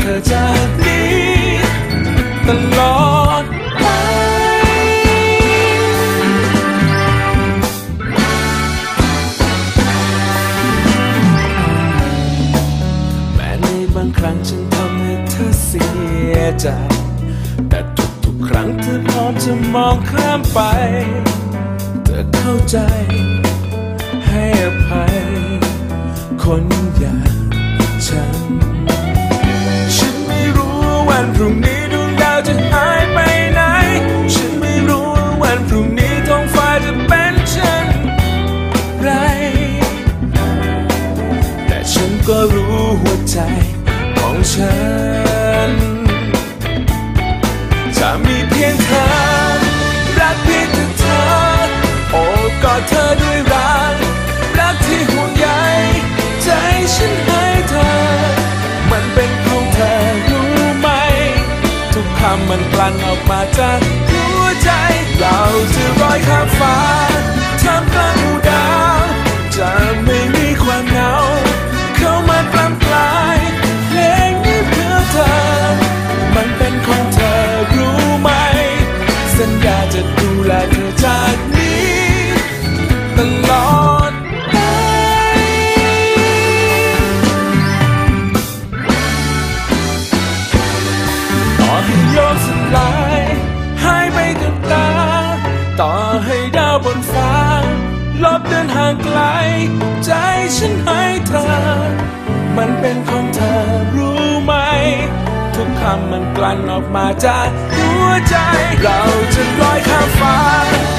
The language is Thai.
เธอจากนี้ตลอดไปแม้ในบางครั้งฉันทำให้เธอเสียใจ แต่ทุกๆครั้งเธอพร้อมจะมองข้ามไป เธอเข้าใจ ให้อภัย คนอย่างฉัน พรุ่งนี้ดวงดาวจะหายไปไหน ฉันไม่รู้ว่าวันพรุ่งนี้ท้องฟ้าจะเป็นเช่นไร แต่ฉันก็รู้หัวใจของฉัน จะมีเพียงเธอ รักเพียงแต่เธอ โอบกอดเธอด้วยำมันกลั่นออกมาจากหัวใจ เราจะลอยข้ามฟ้าท่ามกลางอุดา ให้โยกสลายหายไปกับตา ต่อให้ดาวบนฟ้า ลบเดินห่างไกล ใจฉันให้เธอ มันเป็นของเธอรู้ไหม ทุกคำมันกลั่นออกมาจากหัวใจ เราจะลอยข้ามฟ้าท่ามกลางหมู่ดา